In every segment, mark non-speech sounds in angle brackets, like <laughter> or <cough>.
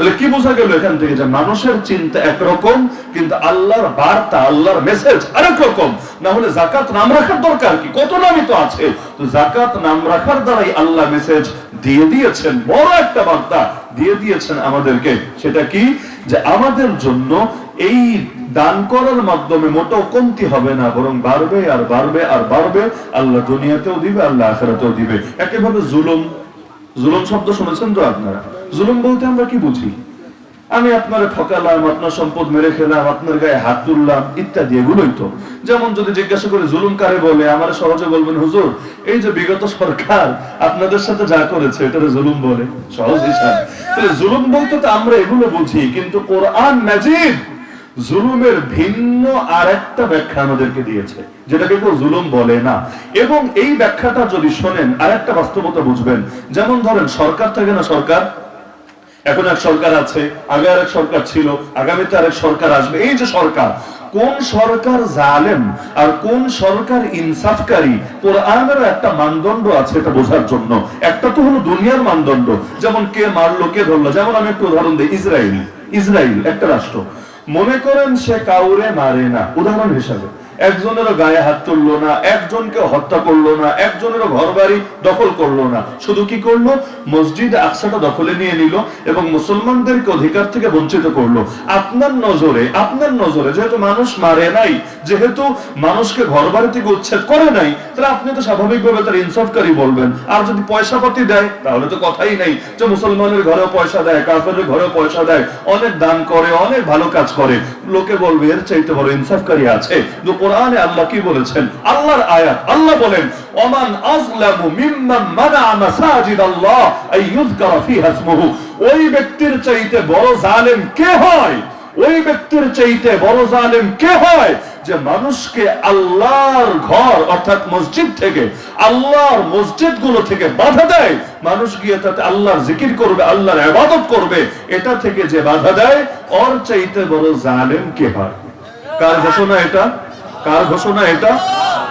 তাহলে কি বোঝা গেল এখান থেকে যে মানুষের চিন্তা একরকম, কিন্তু আল্লাহর বার্তা, আল্লাহর মেসেজ আরেক রকম না হলে জাকাত নাম রাখার দরকার কি? কত নামই তো আছে। তো জাকাত নাম রাখার দ্বারাই আল্লাহ মেসেজ দিয়ে দিয়েছেন। বড় একটা বার্তা দিয়ে দিয়েছেন আমাদেরকে। সেটা কি? যে আমাদের জন্য এই দান করার মাধ্যমে মোটেও কমতি হবে না, বরং বাড়বে আর বাড়বে আর বাড়বে। আল্লাহ দুনিয়াতেও দিবে, আল্লাহ আখেরাতেও দিবে। একেভাবে জুলুম। জুলুম শব্দ শুনেছেন তো আপনারা? জুলুম বলতে আমরা কি বুঝি? আমি আপনার ঠকালাম, আপনার সম্পদ মেরে খেলাম, আপনার গায়ে হাত তুললাম, ইত্যাদি, এগুলোই তো। যেমন যদি জিজ্ঞাসা করে, জুলুম কারে বলে? আমার সহজে বলবেন, হুজুর, এই যে বিগত সরকার আপনাদের সাথে যা করেছে এটা জুলুম বলে। সহজ হিসাব। তাহলে জুলুম বলতে তো আমরা এগুলো বুঝি, কিন্তু কোরআন নাজিব জুলুমের ভিন্ন আর একটা ব্যাখ্যা আমাদেরকে দিয়েছে, যেটাকে কেউ জুলুম বলে না। এবং এই ব্যাখ্যাটা যদি শোনেন আর একটা বাস্তবতা বুঝবেন। যেমন ধরেন, সরকার থাকে না সরকার? এখন এক সরকার আছে, আগে আরেক সরকার ছিল, আগামীতে আরেক সরকার আসবে। এই যে সরকার, কোন সরকার জালেম আর কোন সরকার ইনসাফকারী, কোরআনের একটা মানদণ্ড আছে এটা বোঝার জন্য। একটা তো হলো দুনিয়ার মানদণ্ড। যেমন কে মারলো, কে ধরলো। যেমন আমি একটু উদাহরণ দিই ইসরায়েল ইসরায়েল একটা রাষ্ট্র। মনে করেন সে কাউরে মারে না, উদাহরণ হিসাবে। একজনেরও গায়ে হাত তুললো না, একজনকে হত্যা করল না, একজনেরও ঘর বাড়ি দখল করল না। শুধু কি করল? মসজিদ আকসাটা দখলে নিয়ে নিল এবং মুসলমানদেরকে অধিকার থেকে বঞ্চিত করল। আপনার নজরে আপনার নজরে যেহেতু মানুষ মারে নাই, যেহেতু মানুষকে ঘর বাড়ি থেকে উচ্ছেদ করে নাই, তাহলে আপনি তো স্বাভাবিকভাবে তার ইনসাফকারী বলবেন। আর যদি পয়সা পাতি দেয়, তাহলে তো কথাই নাই যে মুসলমানের ঘরেও পয়সা দেয় কাফের ঘরেও পয়সা দেয়, অনেক দান করে, অনেক ভালো কাজ করে। লোকে বলবে, এর চাইতে বড় ইনসাফকারী আছে। কোরআনে আল্লাহ কি বলেছেন? আল্লাহর আয়াত। আল্লাহ বলেন, ওমান আযলামু মিম্মান মানা মাসাজিদ আল্লাহ আই ইউযকারা ফিহা ইসমুহু। ওই ব্যক্তির চাইতে বড় জালেম কে হয়? ওই ব্যক্তির চাইতে বড় জালেম কে হয়? যে মানুষকে আল্লাহর ঘর, অর্থাৎ মসজিদ থেকে, আল্লাহর মসজিদগুলো থেকে বাধা দেয়। মানুষ গিয়ে তাতে আল্লাহর জিকির করবে, আল্লাহর ইবাদত করবে। এটা থেকে যে বাধা দেয়, ওর চাইতে বড় জালেম কে হয়? কার ঘোষণা এটা? কার ঘোষণা এটা?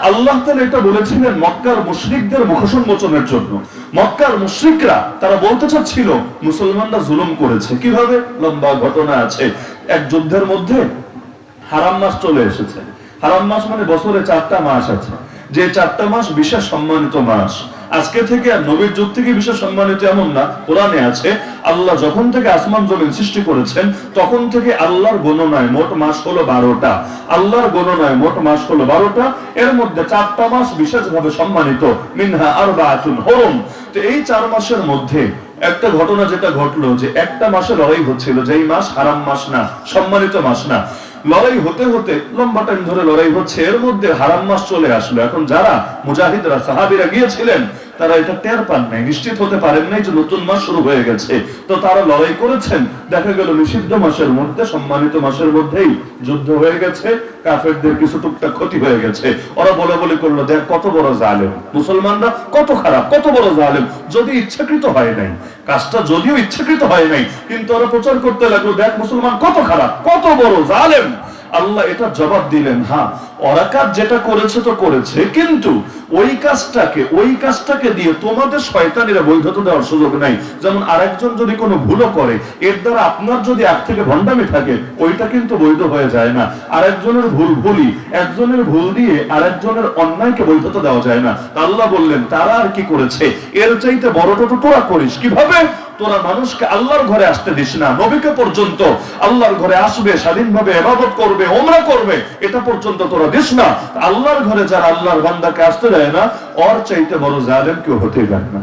আল্লাহ তালা এটা বলেছিলেন মক্কার মুশরিকদের মুখোন্মোচনের জন্য। মক্কার মুশরিকরা, তারা বলতে চাচ্ছিল, মুসলমানরা জুলুম করেছে। কীভাবে? লম্বা ঘটনা আছে। এক যুদ্ধের মধ্যে হারাম মাস চলে এসেছে। হারাম মাস মানে বছরে চারটা মাস আছে। যে চারটা মাস বিশেষ সম্মানিত মাস আজকে থেকে আর নবীর যুগ থেকে বিশেষ সম্মানিত এমন না, কোরআনে আছে, আল্লাহ যখন থেকে আসমান জমিন সৃষ্টি করেছেন, তখন থেকে আল্লাহর গণনায় মোট মাস হলো বারোটা। আল্লাহর গণনায় মোট মাস হলো বারোটা, এর মধ্যে চারটা মাস বিশেষভাবে সম্মানিত, মিনহা আর বাতুন হরম। তো এই চার মাসের মধ্যে একটা ঘটনা যেটা ঘটলো যে একটা মাসে লড়াই হচ্ছিল, যেই মাস হারাম মাস না, সম্মানিত মাস না। লড়াই হতে হতে লম্বা টাইম ধরে লড়াই হচ্ছে। এর মধ্যে হারাম মাস চলে আসলো। এখন যারা মুজাহিদরা, সাহাবিরা গিয়েছিলেন তারা এটা টের পান নাই। নিশ্চিত হতে পারেন নাই যে নতুন মাস শুরু হয়ে গেছে। তো তারা লড়াই করেছেন। দেখা গেল নিষিদ্ধ মাসের মধ্যে, সম্মানিত মাসের মধ্যেই যুদ্ধ হয়ে গেছে। কাফেরদের কিছু টুকটাক ক্ষতি হয়ে গেছে। ওরা বলে বলে করল, দেখ, কত বড় জালেম। মুসলমানরা, কত খারাপ, কত বড় জালেম। যদি ইচ্ছাকৃত হয় নাই। কাজটা যদিও ইচ্ছাকৃত হয় নাই, কিন্তু ওরা প্রচার করতে লাগল, দেখ, মুসলমান কত খারাপ, কত বড় জালেম। আল্লাহ এটা জবাব দিলেন হ্যাঁ ওরা কাজ যেটা করেছে তো করেছে, কিন্তু ওই কাজটাকে ওই কাজটাকে দিয়ে তোমাদের শয়তানিরা বৈধতা দেওয়ার সুযোগ নাই। যেমন আরেকজন যদি কোনো ভুলও করে, এর দ্বারা আপনার যদি এক থেকে ভণ্ডামি থাকে, ওইটা কিন্তু বৈধ হয়ে যায় না। আরেকজনের ভুল ভুলই, একজনের ভুল দিয়ে আরেকজনের অন্যায়কে বৈধতা দেওয়া যায় না। আল্লাহ বললেন, তারা আর কি করেছে? এর চাইতে বড়টা তো তোরা করিস। কীভাবে? তোরা মানুষকে আল্লাহর ঘরে আসতে দিস না। নবীকে পর্যন্ত আল্লাহর ঘরে আসবে, স্বাধীনভাবে এবাদত করবে, ওমরা করবে, এটা পর্যন্ত তোরা দিস না। আল্লাহর ঘরে যারা আল্লাহর বান্দাকে আসতে দেয় না, ওর চাইতে বড় জালেম কেউ হতে পারে না।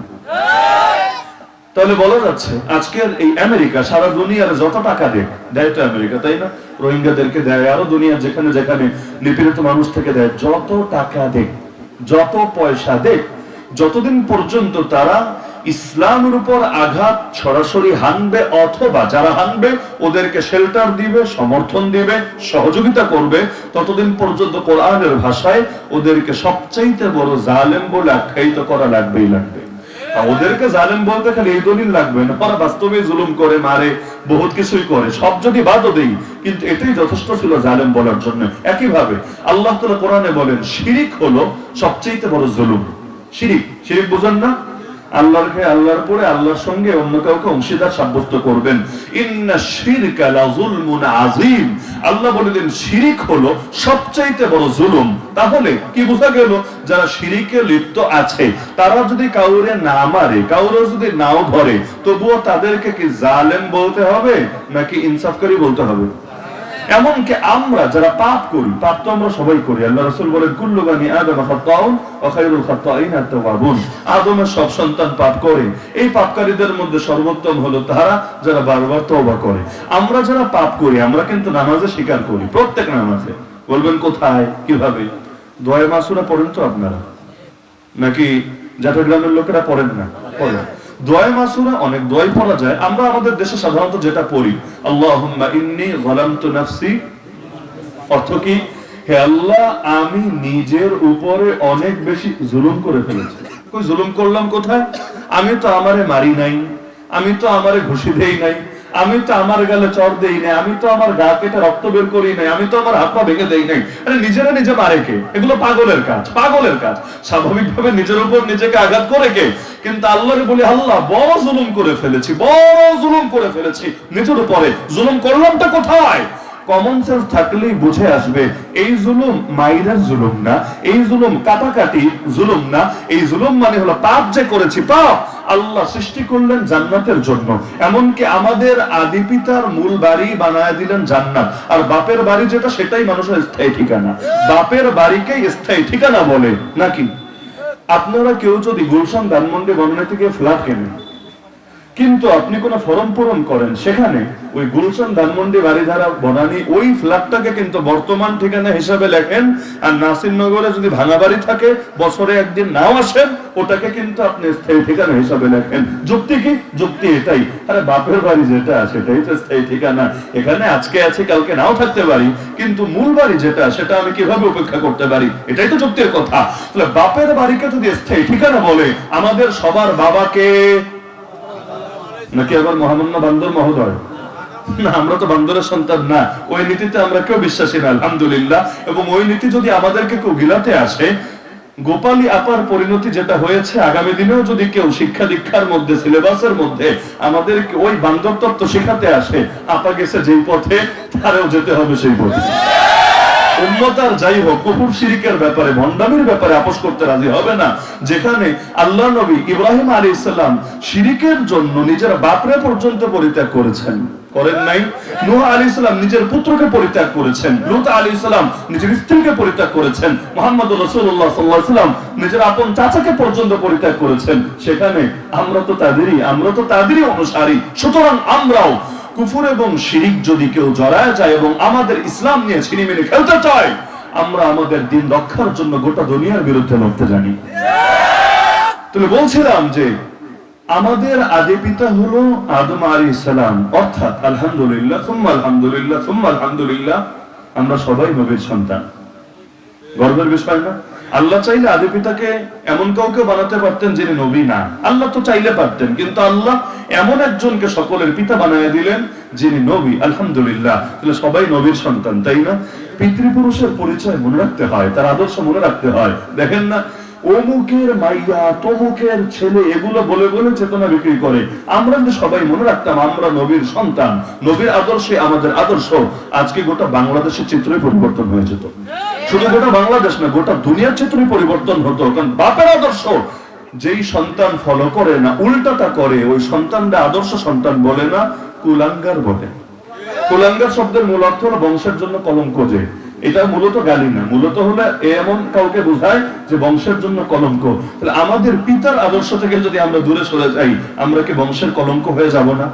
তাহলে বলা যাচ্ছে, আজকের এই আমেরিকা, সারা দুনিয়ার যত টাকা দেয় দেয় তো আমেরিকা, তাই না? রোহিঙ্গাদেরকে দেয়, আরও দুনিয়ার যেখানে যেখানে নিপীড়িত মানুষ থেকে দেয়, যত টাকা দেয় যত পয়সা দেয় যতদিন পর্যন্ত তারা ইসলামের উপর আঘাত সরাসরি হানবে অথবা যারা হানবে, ওদেরকে শেল্টার দিবে, সমর্থন দিবে, সহযোগিতা করবে। ততদিন পর্যন্ত কোরআনের ভাষায় ওদেরকে সবচাইতে বড় জালেম বলে আখ্যায়িত করা লাগবেই লাগবে। ওদেরকে জালেম বলতে খালি এই দলিল লাগবে না। ওরা বাস্তবে জুলুম করে, মারে, বহুত কিছুই করে, সব যদি বাদও দেই, কিন্তু এটাই যথেষ্ট ছিল জালেম বলার জন্য। একইভাবে আল্লাহ তাআলা কোরআনে বলেন, শিরিক হলো সবচেয়ে বড় জুলুম। শিরিক শিরিক বুঝেন না? আল্লাহর খেয়ে আল্লাহর পরে আল্লাহর সঙ্গে অন্য কাউকে অংশীদার সাব্যস্ত করবেন। আল্লাহ বলেন শিরিক হলো সবচাইতে বড় জুলুম। তাহলে কি বোঝা গেল? যারা শিরিকে লিপ্ত আছে, তারা যদি কাউরে না মারে কাউরে যদি নাও ধরে, তবুও তাদেরকে কি জালেম বলতে হবে, নাকি ইনসাফকারী বলতে হবে? এমনকি আমরা যারা পাপ করি, পাপ তো আমরা সবাই করি। আল্লাহ রাসূল বলেন, কুল্লু বানি আদম খাতাউন আদমের সব সন্তান পাপ করে। এই পাপকারীদের মধ্যে সর্বোত্তম হলো তারা যারা বারবার তওবা করে। আমরা যারা পাপ করি, আমরা কিন্তু নামাজে স্বীকার করি, প্রত্যেক নামাজে। বলবেন কোথায়, কীভাবে? দোয়া মাসুরা পড়েন তো আপনারা? নাকি জাটগ্রামের লোকেরা পড়েন না? পড়েন। দোয়াই মাসুরা, অনেক দোয়াই পড়া যায়। আমরা আমাদের দেশে সাধারণত যেটা পড়ি, আল্লাহুম্মা ইন্নি অর্থ কি? হে আল্লাহ, আমি নিজের উপরে অনেক বেশি জুলুম করে ফেলেছি। কই, জুলুম করলাম কোথায়? আমি তো আমারে মারি নাই, আমি তো আমারে ঘুষি দেই নাই আমি তো আমার গালে চর দেই নাই, আমি তো আমার গা কেটে রক্ত বের করি নাই, আমি তো আমার হাত পা ভেঙে দেই নাই। আরে নিজেরা নিজে মারে কে? এগুলো পাগলের কাজ পাগলের কাজ। স্বাভাবিকভাবে নিজের উপর নিজেকে আঘাত করে কে? কিন্তু আল্লাহরে বলি, আল্লাহ, বড় জুলুম করে ফেলেছি, বড় জুলুম করে ফেলেছি নিজের উপরে। জুলুম করলামটা কোথায়? কমন সেন্স থাকলেই বুঝে আসবে, এই জুলুম মাইরার জুলুম না, এই জুলুম কাটাকাটি জুলুম না, এই জুলুম মানে হলো পাপ যে করেছি, পাপ। আল্লাহ সৃষ্টি করলেন জান্নাতের জন্য। এমনকি আমাদের আদি পিতার মূল বাড়ি বানায় দিলেন জান্নাত। আর বাপের বাড়ি যেটা, সেটাই মানুষের স্থায়ী ঠিকানা। বাপের বাড়িকে স্থায়ী ঠিকানা বলে, নাকি? আপনারা কেউ যদি গুলশান ধানমন্ডি বন্যা থেকে ফ্ল্যাট কেনেন কিন্তু আপনি কোন ফর্ম পূরণ করেন সেখানে ওই গুলশান ধানমন্ডি বাড়িধারা বনানী ওই ফ্ল্যাটটাকে কিন্তু বর্তমান ঠিকানা হিসাবে লেখেন। আর নাসিরনগরে যদি ভাঙা বাড়ি থাকে, বছরে একদিন নাও আসেন, ওটাকে কিন্তু আপনি স্থায়ী ঠিকানা হিসাবে লেখেন। যুক্তি কি? যুক্তি এটাই। আরে বাপের বাড়ি যেটা সেটাই তো স্থায়ী ঠিকানা। এখানে আজকে আছে, কালকে নাও থাকতে পারি। কিন্তু মূল বাড়ি যেটা, সেটা আমি কীভাবে উপেক্ষা করতে পারি? এটাই তো যুক্তির কথা। তাহলে বাপের বাড়িকে যদি স্থায়ী ঠিকানা বলে, আমাদের সবার বাবাকে নাকি আবার মহামান্য বান্দর মহোদয়? না, আমরা তো বান্দরের সন্তান না। ওই নীতিতে আমরা কেউ বিশ্বাসী না, আলহামদুলিল্লাহ। এবং ওই নীতি যদি আমাদেরকে কেউ গিলাতে আসে গোপালী আপার পরিণতি যেটা হয়েছে, আগামী দিনেও যদি কেউ শিক্ষা দীক্ষার মধ্যে, সিলেবাসের মধ্যে আমাদের ওই বান্দর তত্ত্ব শেখাতে আসে, আপা গেছে যেই পথে, তারেও যেতে হবে সেই পথে। উম্মতার যাই হোক কুকুর শিরিকের ব্যাপারে, ভণ্ডামির ব্যাপারে আপোষ করতে রাজি হবে না। যেখানে আল্লাহ নবী ইব্রাহিম আলী ইসলাম শিরিকের জন্য নিজের বাপরে পর্যন্ত পরিত্যাগ করেছেন। করেন নাই? নূহ আলী ইসলাম নিজের পুত্রকে পরিত্যাগ করেছেন। লুত আলী ইসলাম নিজের স্ত্রীকে পরিত্যাগ করেছেন। মোহাম্মদ রসুল্লাহ নিজের আপন চাচাকে পর্যন্ত পরিত্যাগ করেছেন। সেখানে আমরা তো তাদেরই, আমরা তো তাদেরই অনুসারী। সুতরাং আমরাও কুফুর এবং শিরিক যদি কেউ জড়ায় যায় এবং আমাদের ইসলাম নিয়ে ছিনিমিনি খেলতে চায়, আমরা আমাদের দিন রক্ষার জন্য গোটা দুনিয়ার বিরুদ্ধে লড়তে জানি। তুমি বলছিলাম যে, আমাদের আদি পিতা হলো আদম আলী ইসলাম অর্থাৎ আলহামদুলিল্লাহ, সুম্মা আলহামদুলিল্লাহ সুম্মা আলহামদুলিল্লাহ, আমরা সবাই নবীর সন্তান। গর্বের বিষয় না? আল্লাহ চাইলে আদি পিতাকে এমন কাউকে বানাতে পারতেন যিনি নবী না। আল্লাহ তো চাইলে পারতেন, কিন্তু আল্লাহ এমন একজনকে সকলের পিতা বানিয়ে দিলেন যিনি নবী। আলহামদুলিল্লাহ। তাহলে সবাই নবীর সন্তান, তাই না? পিতৃপুরুষের পরিচয় মনে রাখতে হয়, তার আদর্শ মনে রাখতে হয়। দেখেন না, অমুকের মাইয়া, তমুকের ছেলে এগুলো বলে বলে চেতনা বিক্রি করে। আমরা যদি সবাই মনে রাখতাম আমরা নবীর সন্তান, নবীর আদর্শে আমাদের আদর্শ, আজকে গোটা বাংলাদেশের চিত্রই পরিবর্তন হয়ে যেত। শুধু গোটা বাংলাদেশ না, গোটা দুনিয়ার চিত্রই পরিবর্তন হতো কারণ বাপের আদর্শ। যেই সন্তান ফলো করে না, উল্টাটা করে, ওই সন্তানটা আদর্শ সন্তান বলে না, কুলাঙ্গার বলে। কুলাঙ্গার শব্দের মূল অর্থ হলো বংশের জন্য কলঙ্ক যে। এটা মূলত গালি না, মূলত হলো এমন কাউকে বোঝায় যে বংশের জন্য কলঙ্ক। তাহলে আমাদের পিতার আদর্শ থেকে যদি আমরা দূরে সরে যাই, আমরা কি বংশের কলঙ্ক হয়ে যাব না?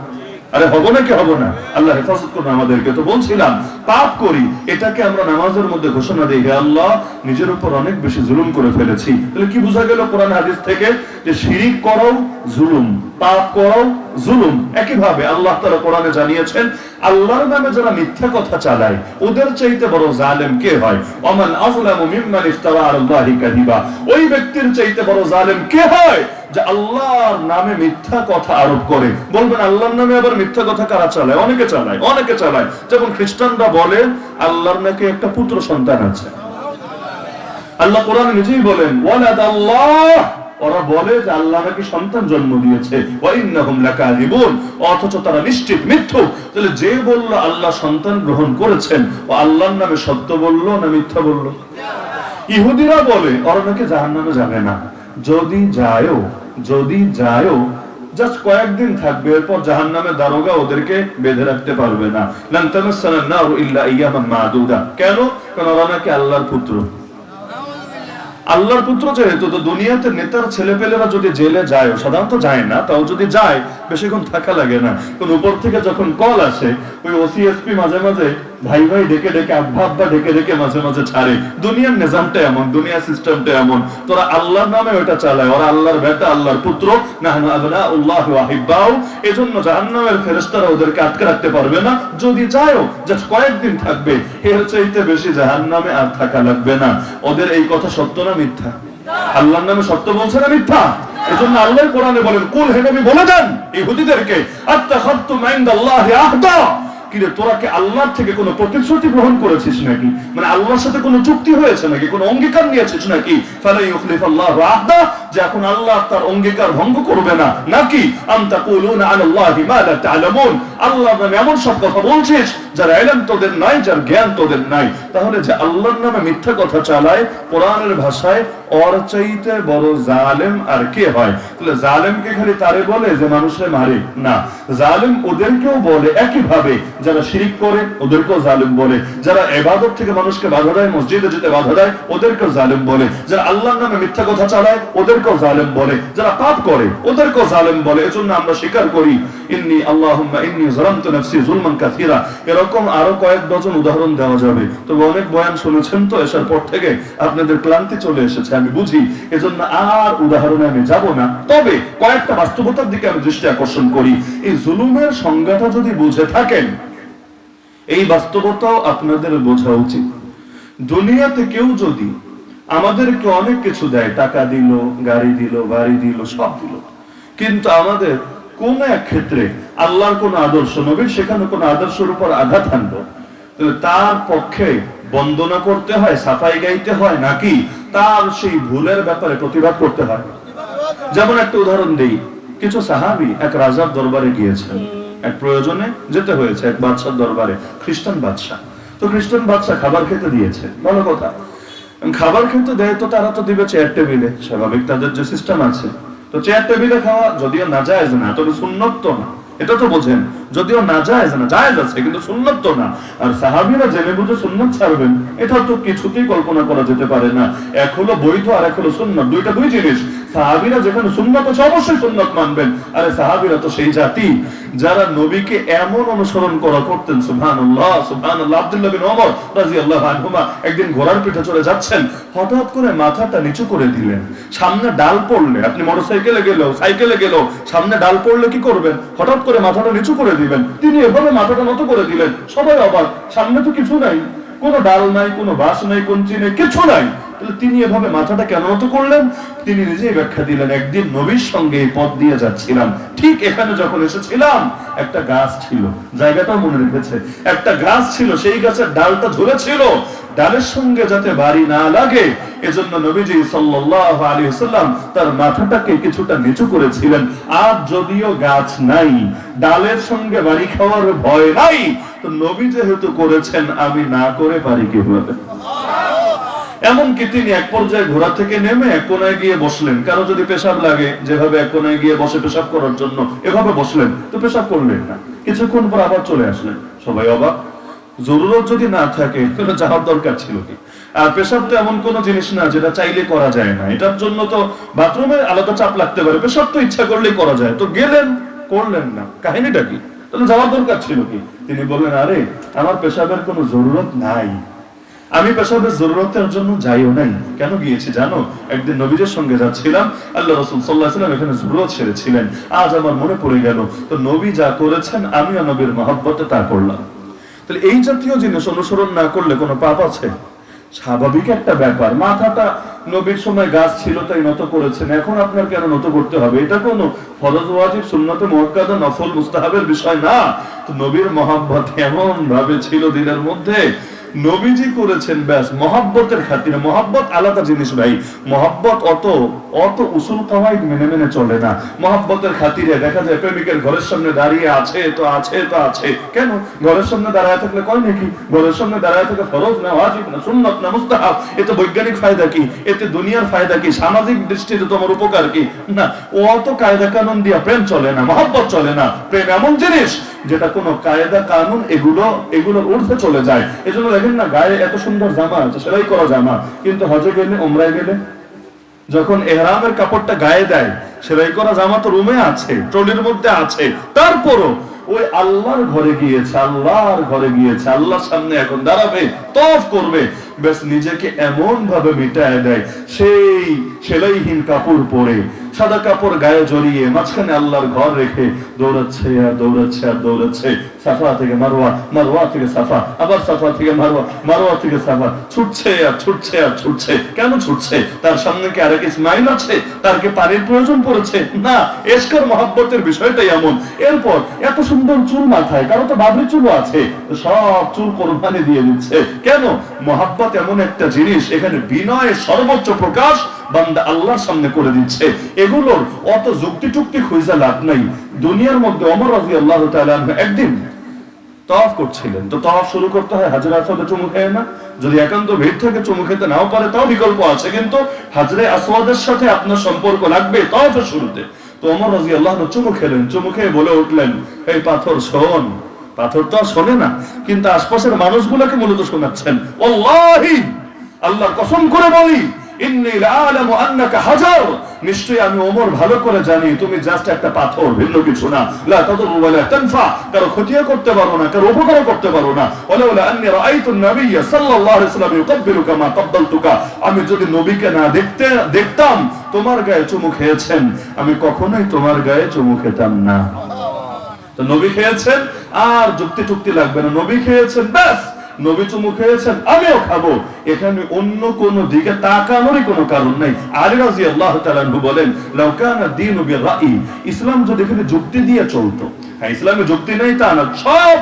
আরে হব না কি হব না? আল্লাহ হেফাজত করুন আমাদেরকে। তো বলছিলাম, পাপ করি, এটাকে আমরা নামাজের মধ্যে ঘোষণা দিই। হে আল্লাহ, নিজের উপর অনেক বেশি জুলুম করে ফেলেছি। তাহলে কি বোঝা গেল কোরআন হাদিস থেকে? যে শিরিক করো, জুলুম। পাপ করো, জুলুম। একইভাবে আল্লাহ তাআলা কোরআনে জানিয়েছেন, আল্লাহর নামে যারা মিথ্যা কথা চালায়, ওদের চাইতে বড় জালেম কে হয়? আলাল্লাহি কাযিবা। ওই ব্যক্তির চাইতে বড় জালেম কে হয়? যে আল্লাহর নামে মিথ্যা কথা আরোপ করে। বলবেন, আল্লাহর নামে আবার মিথ্যা কথা কারা চালায়? অনেকে চালায় অনেকে চালায়। যেমন খ্রিস্টানরা বলে, আল্লাহর নাকি একটা পুত্র সন্তান আছে। আল্লাহ কোরআনে নিজেই বলেন ওয়ালাদ আল্লাহ ওরা বলে যে, আল্লাহ নাকি সন্তান জন্ম দিয়েছে। অথচ তারা নিশ্চিত মিথ্যু তাহলে যে বলল, আল্লাহ সন্তান গ্রহণ করেছেন। ও আল্লাহর নামে সত্য বলল না মিথ্যা বলল? ইহুদিরা বলে, ওরা নাকি জাহান্নামে যাবে না। যদি যায়ও যদি যায়ও জাস্ট কয়েকদিন থাকবে, এরপর জাহান্নামে দারোগা ওদেরকে বেঁধে রাখতে পারবে না। কেন? নাকি আল্লাহর পুত্র। আল্লাহর পুত্র যেহেতু দুনিয়াতে নেতার যদি জেলে যায় সাধারণত যায় না, তাও যদি যায়, বেশিক্ষণ থাকা লাগে না। কোন উপর থেকে যখন কল আসে, ওই ওসিএসপি মাঝে মাঝে ভাই ভাই, ডেকে ডেকে, আব্বা আব্বা, ডেকে ডেকে মাঝে মাঝে ছাড়ে। দুনিয়ার নিজামটা এমন, দুনিয়ার সিস্টেমটা এমন। তোরা আল্লাহর নামে ওটা চালায়। ওরা আল্লাহর বেটা, আল্লাহর পুত্র। নাহনু আল্লাহর কোরআনে বলেন, কুল হে বলে দেন ইহুদিদেরকে কিরে তোরা কি আল্লাহর থেকে কোনো প্রতিশ্রুতি গ্রহণ করেছিস নাকি? মানে আল্লাহর সাথে কোনো চুক্তি হয়েছে নাকি? কোনো অঙ্গীকার নিয়েছিস নাকি? ফালাই ইউখলিফ আল্লাহু আহদা যে এখন আল্লাহ তার অঙ্গীকার ভঙ্গ করবে না। নাকি? আল্লাহর নামে এমন সব কথা বলছিস তোদের নাই, যার জ্ঞান তোদের নাই। তাহলে যে আল্লাহর নামে মিথ্যা কথা চালায়, কোরআনের ভাষায় চাইতে বড় জালেম আর কে হয়? তাহলে জালেমকে খালি তারে বলে যে মানুষে মারে? না। জালেম ওদেরকেও বলে একই ভাবে যারা শিরিক করে, ওদেরকেও জালেম বলে। যারা এবাদত থেকে মানুষকে বাধা দেয়, মসজিদে যেতে বাধা দেয়, ওদেরকেও জালেম বলে। যারা আল্লাহর নামে মিথ্যা কথা চালায় ওদেরকেও জালেম বলে, যারা পাপ করে, ওদেরকেও জালেম বলে, এজন্য আমরা স্বীকার করি, ইন্নি আল্লাহুম্মা ইন্নি যালামতু নাফসি যুলমান কাসীরা। এরকম আরও কয়েক ডজন উদাহরণ দেওয়া যাবে। তবে অনেক বয়ান শুনেছেন তো, এসার পর থেকে আপনাদের ক্লান্তি চলে এসেছে, আমি বুঝি। এজন্য আর উদাহরণে আমি যাব না। তবে কয়েকটা বাস্তবতার দিকে আমি দৃষ্টি আকর্ষণ করি। এই জুলুমের সংজ্ঞাটা যদি বুঝে থাকেন, এই বাস্তবতাও আপনাদের বোঝা উচিত। দুনিয়াতে কেউ যদি আমাদেরকে অনেক কিছু দেয়, টাকা দিল, গাড়ি দিল, বাড়ি দিল, সব দিল। কিন্তু আমাদের কোন এক ক্ষেত্রে আল্লাহর কোন আদর্শ, নবীর সেখানে কোন আদর্শের উপর আঘাত আনব তার পক্ষে বন্দনা করতে হয়, সাফাই গাইতে হয় নাকি তার সেই ভুলের ব্যাপারে প্রতিবাদ করতে হয়? যেমন একটা উদাহরণ দেই, কিছু সাহাবি এক রাজার দরবারে গিয়েছেন এক প্রয়োজনে যেতে হয়েছে, এক বাদশার দরবারে, খ্রিস্টান বাদশাহ। তো খ্রিস্টান বাদশা খাবার খেতে দিয়েছে। ভালো কথা। খাবার কিন্তু দেয় তো, তারা তো দিবে চেয়ার টেবিলে স্বাভাবিক তাদের যে সিস্টেম আছে। তো চেয়ার টেবিলে খাওয়া যদিও না যায় না তবে সুন্নত তো না। এটা তো বোঝেন। যদিও না যায় না, জায়েজ আছে, কিন্তু সুন্নত তো না। আর সাহাবীরা জেনে বুঝে সুন্নত ছাড়বেন, এটা তো কিছুতেই কল্পনা করা যেতে পারে না। এক হলো বৈধ আর এক হলো সুন্নত, দুইটা দুই জিনিস। সাহাবীরা যেখানে সুন্নত আছে, অবশ্যই সুন্নত মানবেন। আরে সাহাবীরা তো সেই জাতি, যারা নবীকে এমন অনুসরণ করা করতেন, সুবহানাল্লাহ সুবহানাল্লাহ, আব্দুল্লাহ বিন ওমর রাদিয়াল্লাহু আনহুমা একদিন ঘোড়ার পিঠে চড়ে যাচ্ছেন, হঠাৎ করে মাথাটা নিচু করে দিলেন। সামনে ডাল পড়লে, আপনি মোটরসাইকেলে গেলেও, সাইকেলে গেলেও, সামনে ডাল পড়লে কি করবেন? হঠাৎ করে মাথাটা নিচু করে দিবেন। তিনি এভাবে মাথাটা নত করে দিলেন। সবাই অবাক। সামনে তো কিছু নাই। কোনো ডাল নাই, কোনো বাস নাই, কঞ্চি নেই, কিছু নাই। তাহলে তিনি এভাবে মাথাটা কেন নত করলেন? তিনি নিজেই ব্যাখ্যা দিলেন, একদিন নবীর সঙ্গে এই পথ দিয়ে যাচ্ছিলাম। ঠিক এখানে যখন এসেছিলাম, একটা গাছ ছিল। জায়গাটাও মনে রেখেছে। একটা গাছ ছিল, সেই গাছের ডালটা ঝুলেছিল। ডালের সঙ্গে যাতে বাড়ি না লাগে, এজন্য নবীজি সাল্লাল্লাহু আলাইহি ওয়াসাল্লাম তার মাথাটাকে কিছুটা নিচু করেছিলেন। আর যদিও গাছ নাই, ডালের সঙ্গে বাড়ি খাওয়ার ভয় নাই, তো নবী যেহেতু করেছেন, আমি না করে পারি কীভাবে? এমনকি তিনি এক পর্যায়ে ঘোড়া থেকে নেমে এক কোনায় গিয়ে বসলেন। কারও যদি পেশাব লাগে, যেভাবে এক কোনায় গিয়ে বসে পেশাব করার জন্য এভাবে বসলেন, তো পেশাব করলেন না। কিছুক্ষণ পর আবার চলে আসলেন। সবাই অবাক। জরুরত যদি না থাকে, তাহলে যাওয়ার দরকার ছিল কি? আর পেশাব তো এমন কোন জিনিস না যেটা চাইলে করা যায় না। এটার জন্য তো বাথরুমে আলাদা চাপ লাগতে পারে। পেশাব তো ইচ্ছা করলেই করা যায়। তো গেলেন, করলেন না। কাহিনীটা কি? তাহলে যাওয়ার দরকার ছিল কি? তিনি বললেন, আরে, আমার পেশাবের কোনো জরুরত নাই। আমি পেশাবের জরুরতের জন্য যাইও নাই। কেন গিয়েছি জানো? একদিন নবীজের সঙ্গে যাচ্ছিলাম। আল্লাহ রসুল সাল্লাহ সাল্লাম এখানে জরুরত সেরেছিলেন। আজ আমার মনে পড়ে গেল, তো নবী যা করেছেন, আমিও নবীর মহব্বতে তা করলাম। তাহলে এই জাতীয় জিনিস অনুসরণ না করলে কোনো পাপ আছে? স্বাভাবিক একটা ব্যাপার। মাথাটা নবীর সময় গাছ ছিল, তাই নত করেছেন। এখন আপনার কেন নত করতে হবে? এটা কোনো ফরজ, ওয়াজিব, সুন্নতে মুআক্কাদা নফল, মুস্তাহাবের বিষয় না। তো নবীর মহাব্বত এমন ভাবে ছিল দিনের মধ্যে নবীজি করেছেন, ব্যাস, মহাব্বতের খাতিরে। মহাব্বত আলাদা জিনিস ভাই। মহাব্বত অত অত উসুল কাওয়াইদ মেনে মেনে চলে না। মহাব্বতের খাতিরে দেখা যায় প্রেমিকের ঘরের সামনে দাঁড়িয়ে আছে তো আছে তো আছে। কেন? ঘরের সামনে দাঁড়ায় থাকলে কয় নাকি? ঘরের সামনে দাঁড়ায় থাকলে ফরজ না ওয়াজিব না সুন্নাত না মুস্তাহাব? এতে বৈজ্ঞানিক ফায়দা কি? এতে দুনিয়ার ফায়দা কি? সামাজিক দৃষ্টিতে তোমার উপকার কি? না ও অত কায়দা কানুন দিয়া প্রেম চলে না, মহাব্বত চলে না। প্রেম এমন জিনিস যেটা কোনো কায়দা, কানুন, এগুলো, এগুলোর ঊর্ধ্বে চলে যায়। এজন্য দেখেন না, গায়ে এত সুন্দর জামা আছে, সেলাই করা জামা। কিন্তু হজে গেলে ওমরায় গেলে, যখন এহরামের কাপড়টা গায়ে দেয়, সেলাই করা জামা তো রুমে আছে, ট্রলির মধ্যে আছে। তারপরও ওই আল্লাহর ঘরে গিয়েছে, আল্লাহর ঘরে গিয়েছে, আল্লাহর সামনে এখন দাঁড়াবে, তফ করবে। বেশ নিজেকে এমন ভাবে মিটায় দেয়, সেই সেলাইহীন কাপড় পরে সাদা কাপড় গায়ে জড়িয়ে মাঝখানে আল্লাহর ঘর রেখে দৌড়াচ্ছে আর দৌড়াচ্ছে আর দৌড়াচ্ছে। সাফা থেকে মারোয়া মারোয়া থেকে সাফা, আবার সাফা থেকে মারোয়া মারোয়া থেকে সাফা। ছুটছে আর ছুটছে আর ছুটছে। কেন ছুটছে? তার সামনে কি আরেক ইসমাইল আছে? তার কি পানির প্রয়োজন পড়েছে? না এসকার মহাব্বতের বিষয়টাই এমন। এরপর এত সুন্দর চুল মাথায় কারণ তো বাবরি চুলও আছে। সব চুল কোরবানি দিয়ে দিচ্ছে। কেন? মহাব্বত এমন একটা জিনিস, এখানে বিনয়ের সর্বোচ্চ প্রকাশ বান্দা আল্লাহর সামনে করে দিচ্ছে। এগুলোর অত যুক্তি টুক্তি খুঁজে লাভ নাই। দুনিয়ার মধ্যে অমর রাজি আল্লাহ একদিন তফ করছিলেন। তো তফ শুরু করতে হয় হাজরা আসওয়াদে চুমু খেয়ে না। যদি একান্ত ভিড় থেকে চুমু খেতে নাও পারে, তাও বিকল্প আছে। কিন্তু হাজরে আসওয়াদের সাথে আপনার সম্পর্ক লাগবে তফের শুরুতে। তো অমর রাজি আল্লাহ চুমু খেলেন। চুমু খেয়ে বলে উঠলেন, এই পাথর শোন, পাথর তো শোনে না, কিন্তু আশপাশের মানুষগুলোকে মূলত শোনাচ্ছেন। আল্লাহর কসম করে বলি, ইন্নী লাআলামু আন্নাকা হাজার নিশ্চয়ই আমি ওমর ভালো করে জানি, তুমি জাস্ট একটা পাথর, ভিন্ন কিছু না। কারও ক্ষতিও করতে পারো না, কারও উপকারও করতে পারো না। আমি যদি নবীকে না দেখতে, দেখতাম, তোমার গায়ে চুমু খেয়েছেন। আমি কখনোই তোমার গায়ে চুমু খেতাম না। নবী খেয়েছেন, আর যুক্তি টুক্তি লাগবে না। নবী খেয়েছেন, ব্যাস। নবী চুমু খেয়েছেন, আমিও খাব। এখানে অন্য কোন দিকে তাকানোরই কোনো কারণ নাই। আলী রাজি আল্লাহ তালু বলেন লাউকানা দিন ইসলাম যদি এখানে যুক্তি দিয়ে চলতো হ্যাঁ ইসলামে যুক্তি নেই তা না, সব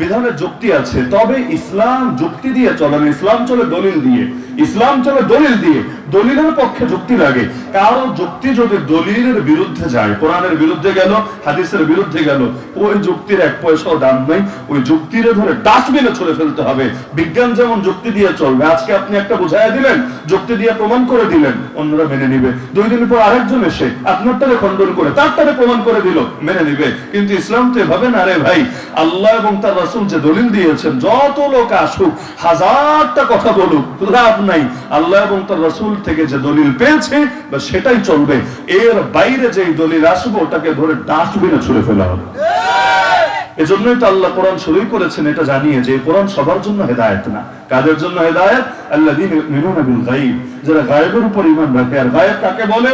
বিধানের যুক্তি আছে। তবে ইসলাম যুক্তি দিয়ে চলে না, ইসলাম চলে দলিল দিয়ে। ইসলাম চলে দলিল দিয়ে, দলিলের পক্ষে যুক্তি লাগে। কারও যুক্তি যদি দলিলের বিরুদ্ধে যায়, কোরআনের বিরুদ্ধে গেল, হাদিসের বিরুদ্ধে গেল, ওই যুক্তির এক পয়সাও দাম নাই। ওই যুক্তির ধরে ডাস্টবিনে ছুড়ে ফেলতে হবে। বিজ্ঞান যেমন যুক্তি দিয়ে চলবে, আজকে আপনি একটা বুঝাইয়া দিলেন, যুক্তি দিয়ে প্রমাণ করে দিলেন, অন্যরা মেনে নিবে। দুই দিন পর আরেকজন এসে আপনারটারে খণ্ডন করে, তারটারে প্রমাণ করে দিল, মেনে নিবে। কিন্তু ইসলাম তো এভাবে না রে ভাই। আল্লাহ এবং তার রাসূল যে দলিল দিয়েছেন, যত লোক আসুক, হাজারটা কথা বলুক নাই, আল্লাহ এবং তার রসুল থেকে যে দলিল পেয়েছে বা সেটাই চলবে। এর বাইরে যে দলিল আসবে, ওটাকে ধরে ডাস্টবিনে ছুড়ে ফেলা হবে। এজন্যই তো আল্লাহ কোরআন শুরুই করেছেন এটা জানিয়ে যে কোরআন সবার জন্য হেদায়ত না। কাদের জন্য হেদায়ত? আল্লাহ যারা গায়েবের উপর ইমান রাখে, আর গায়েব কাকে বলে?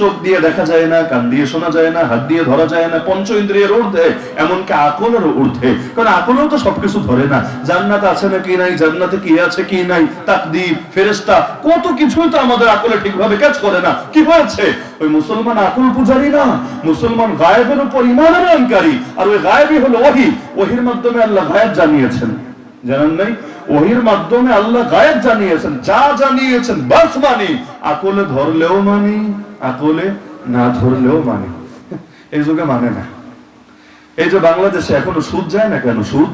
চোখ দিয়ে দেখা যায় না, কান দিয়ে শোনা যায় না, হাত দিয়ে ধরা যায় না, পঞ্চ ইন্দ্রিয়ের ঊর্ধ্বে, এমনকি আকলের ঊর্ধ্বে। কারণ আকলেও তো সবকিছু ধরে না। জান্নাত আছে না কি নাই, জান্নাতে কি আছে কি নাই, তাকদীর, ফেরেশতা, কত কিছুই তো আমাদের আকলে ঠিকভাবে কাজ করে না। কি হয়েছে? ওই মুসলমান আকল পূজারি না, মুসলমান গায়েবের উপর ঈমানের অঙ্কারী আর ওই গায়েবই হলো ওহী। ওহির মাধ্যমে আল্লাহ গায়েব জানিয়েছেন। জানেন নাই? ওহির মাধ্যমে আল্লাহ গায়েব জানিয়েছেন, যা জানিয়েছেন, বাস মানি। আকলে ধরলেও মানি, আকলে না ধরলেও মানি। <laughs> এই যুগে মানে না। এই যে বাংলাদেশে এখনও সুদ যায় না কেন? সুদ?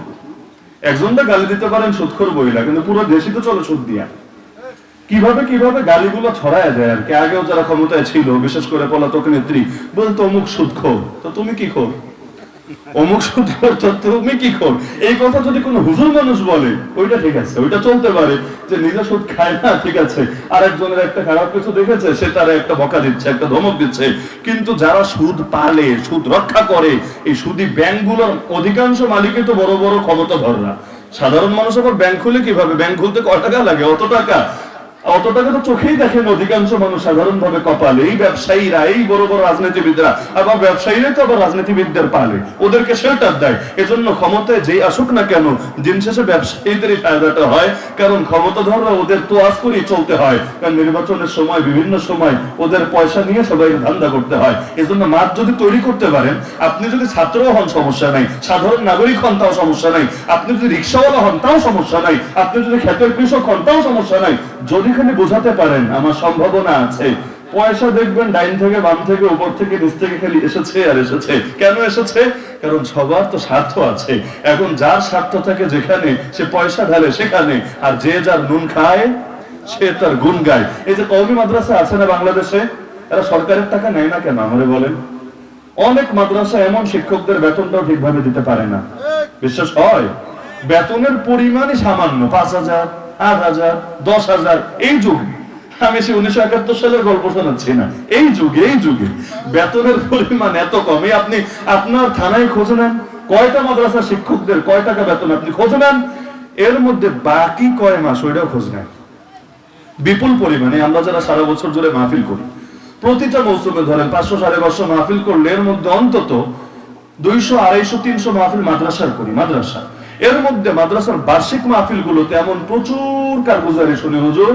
একজনটা গালি দিতে পারেন সুদখোর বইলা কিন্তু পুরো দেশই তো চলো সুদ দিয়া। কীভাবে কীভাবে গালিগুলো ছড়ায় যায় আর কি? আগেও যারা ক্ষমতায় ছিল, বিশেষ করে পলাতক নেত্রী, বলতো অমুক সুদখোর, তো তুমি কি খোর? অমুক তো তুমি কি খোর এই কথা যদি কোনো হুজুর মানুষ বলে, ওইটা ঠিক আছে, ওইটা চলতে পারে, যে নিজে সুদ খায় না, ঠিক আছে। আর একজনের একটা খারাপ কিছু দেখেছে, সে তারা একটা বকা দিচ্ছে, একটা ধমক দিচ্ছে। কিন্তু যারা সুদ পালে, সুদ রক্ষা করে, এই সুদি ব্যাংকগুলোর অধিকাংশ মালিকই তো বড় বড় ক্ষমতাধররা। সাধারণ মানুষ আবার ব্যাংক খুলে কীভাবে? ব্যাংক খুলতে কয় টাকা লাগে? অত টাকা। অত টাকা তো চোখেই দেখেন অধিকাংশ মানুষ সাধারণ ভাবে কপালে। এই ব্যবসায়ীরা, এই বড় বড় রাজনীতিবিদরা আবার ব্যবসায়ীরা তো আবার রাজনীতিবিদদের পালে। ওদেরকে শেল্টার দেয়। এজন্য ক্ষমতায় যেই আসুক না কেন, দিন শেষে ব্যবসায়ীদেরই ফায়দাটা হয়। কারণ ক্ষমতাধররা ওদের তো আজ করেই চলতে হয়। কারণ নির্বাচনের সময়, বিভিন্ন সময় ওদের পয়সা নিয়ে সবাই ধান্দা করতে হয়। এজন্য মাঠ যদি তৈরি করতে পারেন, আপনি যদি ছাত্র হন, সমস্যা নাই। সাধারণ নাগরিক হন, তাও সমস্যা নাই। আপনি যদি রিক্সাওয়ালা হন, তাও সমস্যা নাই। আপনি যদি খেতের কৃষক হন, তাও সমস্যা নাই। যদি খালি বোঝাতে পারেন আমার সম্ভাবনা আছে। পয়সা দেখবেন ডাইন থেকে বাম থেকে উপর থেকে নিচ থেকে খালি এসেছে আর এসেছে। কেন এসেছে? কারণ সবার তো স্বার্থ আছে। এখন যার স্বার্থ থাকে যেখানে সে পয়সা ঢালে সেখানে। আর যে যার নুন খায় সে তার গুণ গায়। এই যে কওমি মাদ্রাসা আছে না বাংলাদেশে? এরা সরকারের টাকা নেয় না কেন আমারে বলেন? অনেক মাদ্রাসা এমন শিক্ষকদের বেতনটাও ঠিকভাবে দিতে পারে না। বিশ্বাস হয়? বেতনের পরিমাণই সামান্য পাঁচ হাজার। মাদ্রাসা শিক্ষকদের কয় টাকা বেতন আপনি খোঁজ নেন? এর মধ্যে বাকি কয় মাস ওইটাও খোঁজ নেন। বিপুল পরিমাণে। আমরা যারা সারা বছর জুড়ে মাহফিল করি, প্রতিটা মৌসুমে ধরেন পাঁচশো সাড়ে পাঁচশো মাহফিল করলে এর মধ্যে অন্তত দুইশো আড়াইশো তিনশো মাহফিল মাদ্রাসার করি, মাদ্রাসা। এর মধ্যে মাদ্রাসার বার্ষিক মাহফিল গুলোতে এমন প্রচুর কারগুজারি শুনে, হুজুর।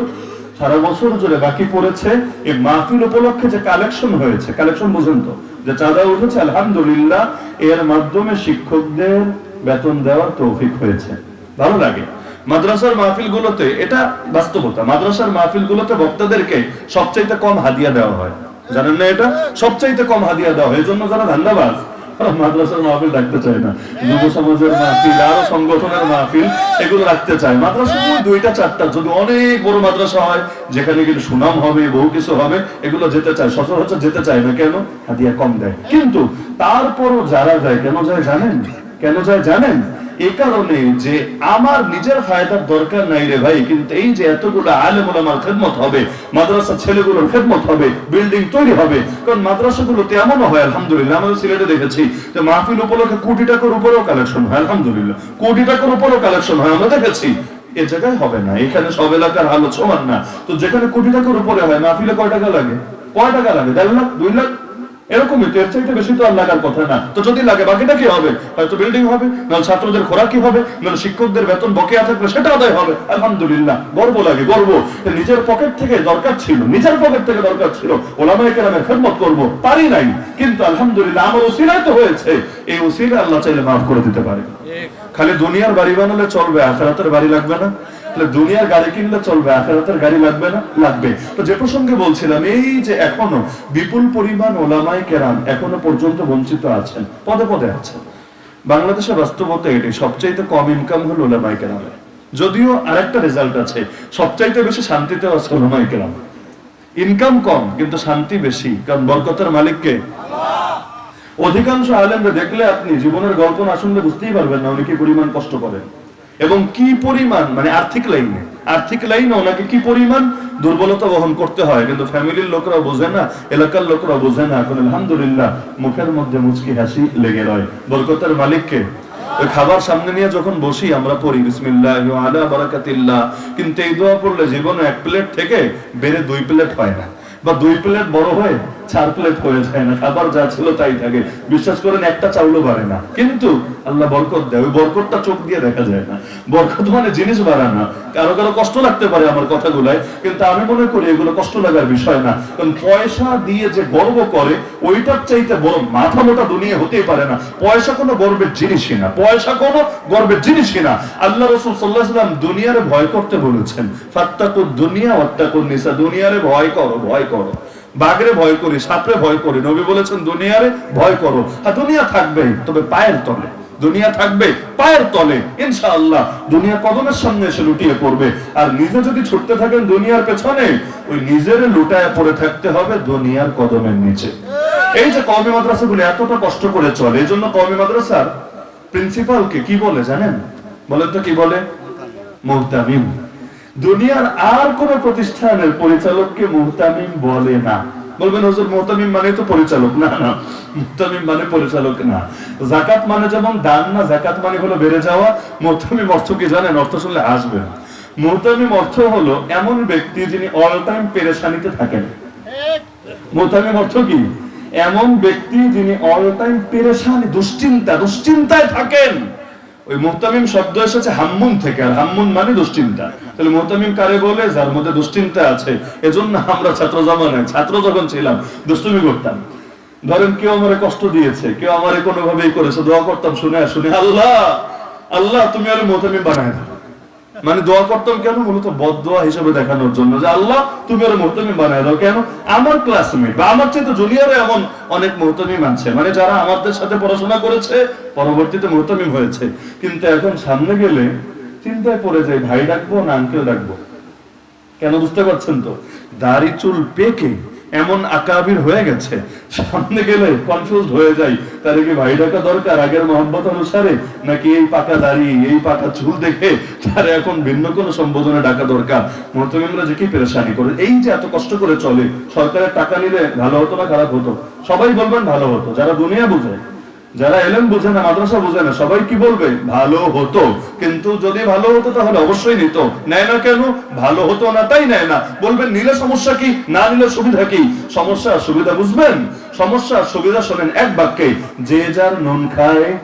সারা বছর জুড়ে বাকি পড়েছে। এই মাহফিল উপলক্ষে যে কালেকশন হয়েছে কালেকশন বুঝেন তো, যে চাঁদা উঠেছে, আলহামদুলিল্লাহ, এর মাধ্যমে শিক্ষকদের বেতন দেওয়ার তৌফিক হয়েছে। ভালো লাগে। মাদ্রাসার মাহফিল গুলোতে এটা বাস্তবতা। মাদ্রাসার মাহফিল গুলোতে বক্তাদেরকে সবচাইতে কম হাদিয়া দেওয়া হয়। জানেন না এটা? সবচাইতে কম হাদিয়া দেওয়া হয়। এই জন্য যারা ধান্দাবাজ মাদ্রাসার মাহফিল রাখতে চায় না। যুব সমাজের মাহফিল, আরও সংগঠনের মাহফিল, এগুলো রাখতে চায়। মাদ্রাসা দুইটা, চারটা, যদি অনেক বড় মাদ্রাসা হয়, যেখানে কিন্তু সুনাম হবে, বহু কিছু হবে, এগুলো যেতে চায়, সচরাচর যেতে চায় না। কেন? হাতিয়া কম দেয়। কিন্তু তারপরও যারা যায়, কেন যায় জানেন? কেন যায় জানেন? এ কারণে যে আমার নিজের ফায়দার দরকার নাই রে ভাই, কিন্তু এই যে এতগুলো আলেম ওলামার খেদমত হবে মাদ্রাসা ছেলেগুলোর খেদমত হবে, বিল্ডিং তৈরি হবে, কারণ মাদ্রাসাগুলোতে এমনও হয়, আলহামদুলিল্লাহ আমাদের সিলেটে দেখেছি যে মাহফিল উপলক্ষে কোটি টাকার উপরেও কালেকশন হয়, আলহামদুলিল্লাহ, কোটি টাকার উপরেও কালেকশন হয়, আমরা দেখেছি। এ জায়গায় হবে না, এখানে সব এলাকার হালত সমান না। তো যেখানে কোটি টাকার উপরে হয়, মাহফিলে কয় টাকা লাগে? কয় টাকা লাগে? দেড় লাখ, দুই লাখ? এরকমই তো এর চাইতে বেশি তো আর লাগার কথা না। তো যদি লাগে বাকিটা কি হবে? হয়তো বিল্ডিং হবে নাহলে ছাত্রদের খোরাক কি হবে? নাহলে শিক্ষকদের বেতন বকেয়া থাকলে সেটা আদায় হবে। আলহামদুলিল্লাহ গর্ব লাগে গর্ব। নিজের পকেট থেকে দরকার ছিল নিজের পকেট থেকে দরকার ছিল। ওলামায়ে কেরামের খেদমত করব পারি নাই। কিন্তু আলহামদুলিল্লাহ আমার ওসিলায় তো হয়েছে। এই ওসিলা আল্লাহ চাইলে মাফ করে দিতে পারে। খালি দুনিয়ার বাড়ি বানালে চলবে আখেরাতের বাড়ি লাগবে না। তাহলে দুনিয়ার গাড়ি কিনলে চলবে, আখেরাতের গাড়ি লাগবে না? লাগবে। তো যে প্রসঙ্গে বলছিলাম, এই যে এখনও বিপুল পরিমাণ ওলামাই কেরাম এখনও পর্যন্ত বঞ্চিত আছেন, পদে পদে আছেন। বাংলাদেশের বাস্তবতা এটি, সবচাইতে কম ইনকাম হলো ওলামাই কেরামে। যদিও আরেকটা রেজাল্ট আছে, সবচাইতে বেশি শান্তিতে আছে ওলামাই কেরাম। ইনকাম কম, কিন্তু শান্তি বেশি, কারণ বরকতের মালিককে অধিকাংশ আলেমরা দেখলে আপনি জীবনের গল্প না শুনলে বুঝতেই পারবেন না উনি কি পরিমাণ কষ্ট করেন। এবং কি পরিমাণ মানে আর্থিক লাইনে আর্থিক লাইনে ওনাকে কি পরিমাণ দুর্বলতা বহন করতে হয়, কিন্তু ফ্যামিলির লোকরা বোঝে না, এলাকার লোকরা বোঝে না। এখন আলহামদুলিল্লাহ মুখের মধ্যে মুচকি হাসি লেগে রয়। বরকতের মালিককে খাবার সামনে নিয়ে যখন বসি, আমরা পড়ি, বিসমিল্লাহ আলা বারাকাতিল্লাহ। কিন্তু এই দোয়া পড়লে জীবনে এক প্লেট থেকে বেড়ে দুই প্লেট হয় না, বা দুই প্লেট বড় হয়ে চার প্লেট হয়ে যায় না, খাবার যা ছিল তাই থাকে। বিশ্বাস করেন, একটা চাউলও বাড়ে না। কিন্তু আল্লাহ বরকত দেয়, ওই বরকতটা চোখ দিয়ে দেখা যায় না। বরকত মানে জিনিস কারও কারও কষ্ট লাগতে পারে আমার কিন্তু আমি মনে করি এগুলো কষ্ট লাগার বিষয় না। কারণ পয়সা দিয়ে যে গর্ব করে, ওইটার চাইতে বড় মাথা মোটা দুনিয়া হতেই পারে না। পয়সা কোনো গর্বের জিনিসই না। পয়সা কোনো গর্বের জিনিসই না। আল্লাহ রসুল সাল্লাহ সাল্লাম দুনিয়ারে ভয় করতে বলেছেন ফাত্তাকুর দুনিয়া অত্যাকুর নিসা। দুনিয়ারে ভয় করো ভয় করো। বাঘরে ভয় করি, সাপরে ভয় করি। নবী বলেছেন, দুনিয়ারে ভয় করো। আর দুনিয়া থাকবে তবে পায়ের তলে। দুনিয়া থাকবে পায়ের তলে, ইনশাআল্লাহ। দুনিয়া কদমের সামনে এসে লুটিয়ে পড়বে। আর নিজে যদি ছুটতে থাকেন দুনিয়ার পেছনে, ওই নিজের লুটায় পড়ে থাকতে হবে দুনিয়ার কদমের নিচে। এই যে কওমি মাদ্রাসাগুলো এতটা কষ্ট করে চলে, এই জন্য কওমি মাদ্রাসার প্রিন্সিপালকে কি বলে জানেন? বলেন তো কি বলে? মুহতামিম দুনিয়ার আর কোন প্রতিষ্ঠানের পরিচালককে মুহতামিম বলে না। বলবেন, হুজুর, মুহতামিম মানে তো পরিচালক না। না মুহতামিম মানে পরিচালক না। জাকাত মানে যেমন দান না জাকাত মানে হলো বেড়ে যাওয়া। মুহতামিম অর্থ কি জানেন? অর্থ শুনলে আসবেন মোহতামিম অর্থ হলো এমন ব্যক্তি যিনি অল টাইম পেরেশানিতে থাকেন। মোহতামিম অর্থ কি? এমন ব্যক্তি যিনি অল টাইম পেরেশানি, দুশ্চিন্তা, দুশ্চিন্তায় থাকেন। ওই মোহতামিম শব্দ এসেছে হাম্মুন থেকে, আর হাম্মুন মানে দুশ্চিন্তা। তাহলে মোহতামিম কারে বলে? যার মধ্যে দুশ্চিন্তা আছে। এজন্য আমরা ছাত্র জমানায়, ছাত্র যখন ছিলাম, দুষ্টুমি করতাম। ধরেন কেউ আমার কষ্ট দিয়েছে, কেউ আমারে কোনোভাবেই করেছে, দোয়া করতাম, শুনে শুনে আল্লাহ আল্লাহ, তুমি আর মোহতামিম বানায় দাও। মানে দোয়া করতাম কেন? মূলত বদোয়া হিসেবে দেখানোর জন্য যে আল্লাহ, তুমি আর মুহতামিম বানায় দাও। কেন? আমার ক্লাসমেট বা আমার চেয়ে তো জুনিয়রে এমন অনেক মুহতামিম আছে। মানে যারা আমাদের সাথে পড়াশোনা করেছে, পরবর্তীতে মুহতামিম হয়েছে। কিন্তু এখন সামনে গেলে চিন্তায় পড়ে যায়, ভাই ডাকবো না আঙ্কেল ডাকবো? কেন বুঝতে পারছেন তো? দাড়ি চুল পেকে এমন আকাবির হয়ে গেছে, সামনে গেলে কনফিউজ হয়ে যাই। তার কি ভাই ডাকা দরকার? আগের মোহাম্মত অনুসারে নাকি এই পাকা দাড়ি, এই পাকা চুল দেখে তার এখন ভিন্ন কোনো সম্বোধনে ডাকা দরকার? মোহতমিমরা যে কি পেরেশানি করে? এই যে এত কষ্ট করে চলে, সরকারের টাকা নিলে ভালো হতো না খারাপ হতো? সবাই বলবেন ভালো হতো, যারা দুনিয়া বুঝে। যারা এলেন বুঝে না, মাদ্রাসা বুঝে না, সবাই কি বলবে? ভালো হতো। কিন্তু যদি ভালো হতো, তাহলে অবশ্যই নিত। নেয় না কেন? ভালো হতো না, তাই নেয় না। বলবেন, নিলে সমস্যা কি? না নিলে সুবিধা কি? সমস্যা সুবিধা বুঝবেন? সমস্যা সুবিধা শোনেন এক বাক্যে, যে যার নুন খায়,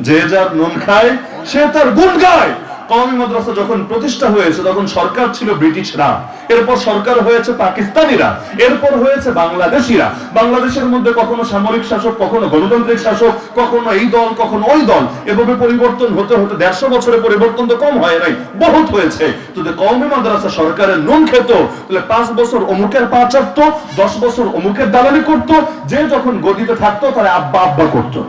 যে যার নুন খায়, সে তার গুণ গায়। কওমি মাদ্রাসা যখন প্রতিষ্ঠা হয়েছে, তখন সরকার ছিল ব্রিটিশরা। এরপর সরকার হয়েছে পাকিস্তানিরা। এরপর হয়েছে বাংলাদেশিরা। বাংলাদেশের মধ্যে কখনো সামরিক শাসক, কখনো গণতান্ত্রিক শাসক, কখনো এই দল, কখনো ওই দল। এভাবে পরিবর্তন হতে হতে দেড়শো বছরে পরিবর্তন তো কম হয় নাই, বহুত হয়েছে। যদি কওমি মাদ্রাসা সরকারের নুন খেত, তাহলে পাঁচ বছর অমুকের পা চাপতো, দশ বছর অমুকের দালালি করতো, যে যখন গদিতে থাকতো তারা আব্বা আব্বা করতো।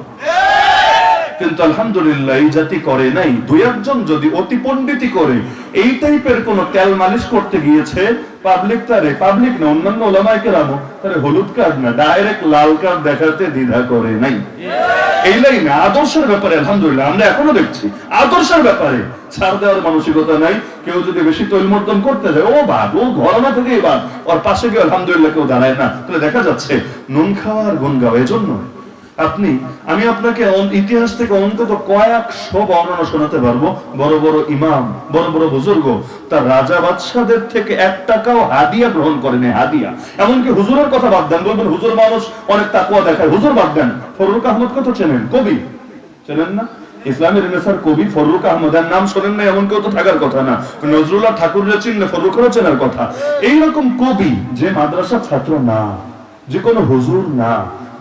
কিন্তু আলহামদুলিল্লাহ, এই জাতি করে নাই। দুই একজন যদি অতি পণ্ডিতি করে, এই টাইপের কোন তেল মালিশ করতে গিয়েছে পাবলিক তারে পাবলিক না, অন্যান্য ওলামায় কেরামো, তারে হলুদ কার্ড না ডাইরেক্ট লাল কার্ড দেখাতে দ্বিধা করে নাই। এই লাইনে আদর্শের ব্যাপারে আলহামদুলিল্লাহ, আমরা এখনও দেখছি, আদর্শের ব্যাপারে ছাড় দেওয়ার মানসিকতা নাই। কেউ যদি বেশি তৈলমর্দন করতে যায়, ও বাদ, ও ঘরনা থেকে বাদ, ওর পাশে গিয়ে আলহামদুলিল্লাহ কেউ দাঁড়ায় না। তাহলে দেখা যাচ্ছে, নুন খাওয়ার গুণ গাওয়া এজন্য আপনি, আমি আপনাকে ইতিহাস থেকে অন্তত কয়েকশো বর্ণনা শোনাতে পারব। বড় বড় ইমাম, বড় বড় বুজুর্গ, তার রাজা বাদশাদের থেকে এক টাকাও হাদিয়া গ্রহণ করেনি হাদিয়া। এমনকি হুজুরের কথা বাদ দেন, বলবেন হুজুর মানুষ অনেক তাকুয়া দেখায়। হুজুর বাদ দেন ফরুক আহমদ কত চেনেন? কবি? চেনেন না? ইসলামের রেনেসার কবি ফররুক আহমদের নাম শোনেন না এমন কেউ তো থাকার কথা না। নজরুল্লাহ ঠাকুরের চিনলে ফররুকেরও চেনার কথা। এইরকম কবি যে মাদ্রাসার ছাত্র না, যে কোনো হুজুর না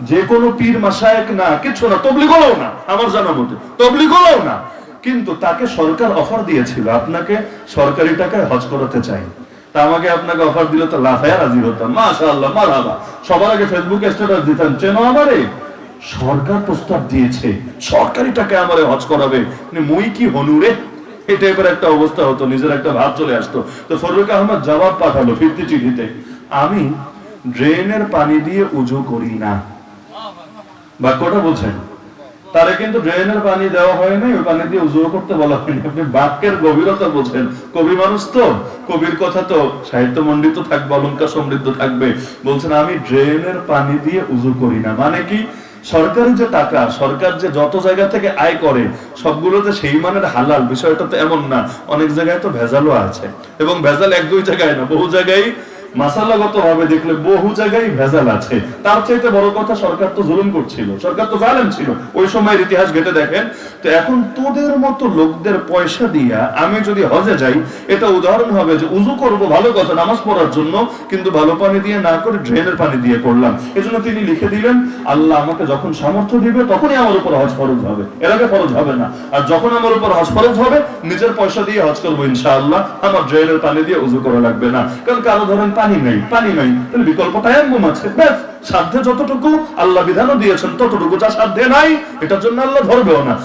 যে কোনো পীর মাসায়েক না, কিছু না তবলিগও না, আমার জানা মতে। তবলিগও না। কিন্তু তাকে সরকার অফার দিয়েছিল, আপনাকে সরকারি টাকায় হজ করাতে চাই। তা আমাকে আপনাকে অফার দিলে তো রাজি হতাম। সবার আগে স্ট্যাটাস দিতাম চেনো আমারে? সরকার প্রস্তাব দিয়েছে, সরকারি টাকায় আমারে হজ করাবে। মুই কি হনুরে এই টাইপের একটা অবস্থা হতো, নিজের একটা ভাব চলে আসতো। তো ফরুক আহমদ জবাব পাঠালো ফিরতি চিঠিতে। আমি ড্রেনের পানি দিয়ে উজু করি না। বাক্যটা বলছেন তারে কিন্তু ড্রেনের পানি দেওয়া হয় নাই, ওই পানি দিয়ে উজু করতে বলা হয়নি। আপনি বাক্যের গভীরতা বোঝেন। কবি মানুষ তো? কবির কথা তো সাহিত্য মন্ডিত থাকবে অলঙ্কার সমৃদ্ধ থাকবে। বলছেন, আমি ড্রেনের পানি দিয়ে উজু করি না। মানে কি? সরকারি যে টাকা, সরকার যে যত জায়গা থেকে আয় করে, সবগুলোতে সেই মানের হালাল, বিষয়টা তো এমন না। অনেক জায়গায় তো ভেজালও আছে। এবং ভেজাল এক দুই জায়গায় না, বহু জায়গায় মাসালাগত ভাবে দেখলে বহু জায়গায় ভেজাল আছে। তার চাইতে বড় কথা সরকার তো জুলুম করছিল। সরকার তো জালেম ছিল। ওই সময়ের ইতিহাস ঘেটে দেখেন। তো এখন তোদের মতো লোকদের পয়সা দিয়া আমি যদি হজে যাই, এটা উদাহরণ হবে যে উজু করব ভালো কথা নামাজ পড়ার জন্য, কিন্তু ভালো পানি দিয়ে না করে ড্রেনের পানি দিয়ে করলাম। এজন্য তিনি লিখে দিলেন, আল্লাহ আমাকে যখন সামর্থ্য দিবে, তখনই আমার উপর হজ ফরজ হবে। এর আগে ফরজ হবে না। আর যখন আমার উপর হজ ফরজ হবে, নিজের পয়সা দিয়ে হজ করব ইনশাআল্লাহ। আমার ড্রেনের পানি দিয়ে উজু করা লাগবে না। কারণ কারও ধরেন পানি নেই পানি নেই। তাহলে বিকল্প এমন আছে। ব্যাস, সাধ্যে যতটুকু আল্লাহ বিধানও দিয়েছেন, ততটুকু যা সাধ্যে নাই, এটার জন্য আল্লাহ ধরবেও না।